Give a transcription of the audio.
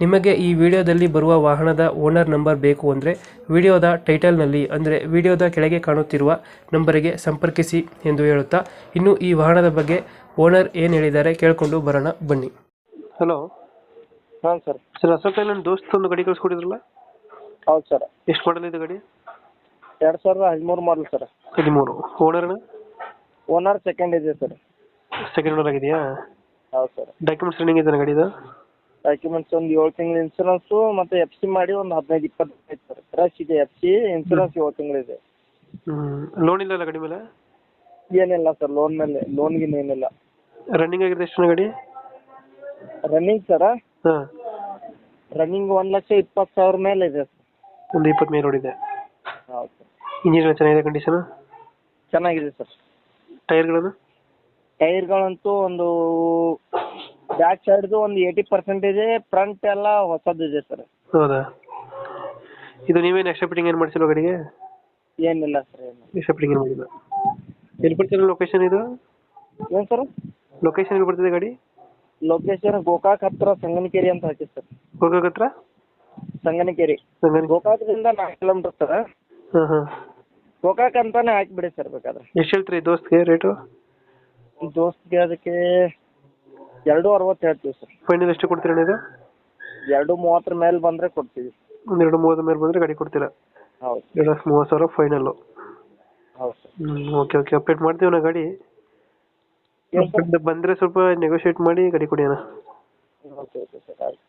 ನಿಮಗೆ ಈ ವಿಡಿಯೋದಲ್ಲಿ ಬರುವ ವಾಹನದ ಓನರ್ ನಂಬರ್ ಬೇಕು ಅಂದರೆ ವಿಡಿಯೋದ ಟೈಟಲ್ನಲ್ಲಿ ಅಂದರೆ ವಿಡಿಯೋದ ಕೆಳಗೆ ಕಾಣುತ್ತಿರುವ ನಂಬರಿಗೆ ಸಂಪರ್ಕಿಸಿ ಎಂದು ಹೇಳುತ್ತಾ ಇನ್ನು ಈ ವಾಹನದ ಬಗ್ಗೆ ಓನರ್ ಏನು ಹೇಳಿದ್ದಾರೆ ಕೇಳಿಕೊಂಡು ಬರೋಣ ಬನ್ನಿ. ಹಲೋ. ಹಾಂ ಸರ್. ಸರ್ ಅಶೋಕ್ ನನ್ನ ದೋಸ್ತ ಒಂದು ಗಾಡಿ ಕಳಿಸ್ಕೊಡಿದ್ರಲ್ಲ? ಹೌದು ಸರ್. ಎಷ್ಟು ಮಾಡಲ್ ಇದೆ ಗಾಡಿ? ಎರಡು ಸಾವಿರದ ಹದಿಮೂರು ಮಾಡಲ್ ಸರ್. ಹದಿಮೂರು. ಓನರ್ನ ಓನರ್ ಸೆಕೆಂಡ್ ಇದೆ ಸರ್. ಸೆಕೆಂಡ್ ಓನರ್ ಆಗಿದೆಯಾ? ಹೌದು ಸರ್. ಡಾಕ್ಯುಮೆಂಟ್ಸ್ ರನ್ನಿಂಗ್ ಇದೆ ಗಾಡಿದು? ಡಾಕ್ಯುಮೆಂಟ್ಸ್ ಒಂದು ಏಳು ತಿಂಗಳ ಇನ್ಸೂರೆನ್ಸು ಮತ್ತೆ ಎಫ್ ಸಿ ಮಾಡಿ ಒಂದು ಹದಿನೈದು ಇಪ್ಪತ್ತು ಐತೆ ಸರ್ ಫ್ರೆಶ್ ಇದೆ ಎಫ್ ಸಿ ಇನ್ಸೂರೆನ್ಸ್ ಏಳು ತಿಂಗಳಿದೆ ಲೋನ್ ಇಲ್ಲ ಗಾಡಿ ಮೇಲೆ? ಏನಿಲ್ಲ ಸರ್ ಲೋನ್ ಮೇಲೆ ಲೋನ್ಗಿನ ಏನಿಲ್ಲ. ರನ್ನಿಂಗ್ ಆಗಿದೆ ಎಷ್ಟು ಗಾಡಿ? ರನ್ನಿಂಗ್ ಸರ ಹಾಂ. ರನ್ನಿಂಗ್ ಒಂದು ಲಕ್ಷ ಇಪ್ಪತ್ತು ಸಾವಿರ ಮೇಲೆ ಇದೆ ಸರ್ ಒಂದು ಇಪ್ಪತ್ತು ಮೇಲೆ ನೋಡಿದೆ ಹೌದು. ಸರ್ ಇಂಜಿನ್ ಚೆನ್ನಾಗಿದೆ ಕಂಡೀಷನ್ ಚೆನ್ನಾಗಿದೆ ಸರ್ ಟೈರ್ ಟೈರ್ಗಳಂತೂ ಒಂದು ಬ್ಯಾಕ್ ಸೈಡ್ದು ಒಂದು ಏಯ್ಟಿ ಪರ್ಸೆಂಟ್ ಇದೆ ಫ್ರಂಟ್ ಎಲ್ಲ ಇದೆ ಸರ್ ಹೌದಾ? ಇದು ನೀವೇನು ಎಕ್ಸ್ಟ್ರಾ ಫಿಟ್ಟಿಂಗ್ ಏನು ಮಾಡಿಸಿಲ್ಲ ಗಾಡಿಗೆ? ಏನಿಲ್ಲ ಸರ್ ಏನು ಎಕ್ಸ್ಟ್ರಾ ಫಿಟ್ಟಿಂಗ್ ಏನು ಮಾಡಿಲ್ಲ? ಎಲ್ಲಿ ಬರ್ತಿದೆ ಲೊಕೇಶನ್ ಇದು? ಏನು ಸರ್ ಲೊಕೇಶನ್ ಎಲ್ಲಿ ಬರ್ತಿದೆ ಗಾಡಿ? ಲೊಕೇಶನ್ ಗೋಕಾಕ್ ಹತ್ರ ಸಂಗನಕೇರಿ ಅಂತ ಹಾಕಿ ಸರ್ ಗೋಕಾಕ್ ಹತ್ರ? ಸಂಗನಕೇರಿ. ಗೋಕಾಕ್ ಗೋಕಾಕದಿಂದ ನಾಲ್ಕು ಕಿಲೋಮೀಟರ್ ಸರ್ ಹಾಂ ಹಾಂ. ಗೋಕಾಕ್ ಅಂತಾನೆ ಹಾಕಿಬಿಡಿ ಸರ್ ಬೇಕಾದ್ರೆ. ಎಷ್ಟು ಹೇಳ್ತೀರಿ ದೋಸ್ತ್ಗೆ ರೇಟು ದೋಸ್ತ್ಗೆ ಅದಕ್ಕೆ ಎರಡು ಅರವತ್ತು ಹೇಳ್ತೀವಿ ಸರ್. ಫೈನಲ್ ಎಷ್ಟು ಕೊಡ್ತೀರಾ ಅಣ್ಣ ಇದು? ಎರಡು ಮೂವತ್ತರ ಮೇಲೆ ಬಂದ್ರೆ ಕೊಡ್ತೀವಿ. ಒಂದು ಎರಡು ಮೂವತ್ತು ಮೇಲೆ ಬಂದರೆ ಗಾಡಿ ಕೊಡ್ತೀರಾ? ಹೌದು. ಎರಡು ಲಕ್ಷ ಮೂವತ್ತು ಸಾವಿರ ಫೈನಲ್ಲು ಹೌದು ಸರ್. ಓಕೆ ಓಕೆ ಅಪ್ಡೇಟ್ ಮಾಡ್ತೀವಿ ನಾ ಗಾಡಿ. ಸರ್ ಬಂದರೆ ಸ್ವಲ್ಪ ನೆಗೋಷಿಯೇಟ್ ಮಾಡಿ ಗಾಡಿ ಕೊಡಿ ಅಣ್ಣ. ಓಕೆ ಓಕೆ ಸರ್ ಆಯ್ತು.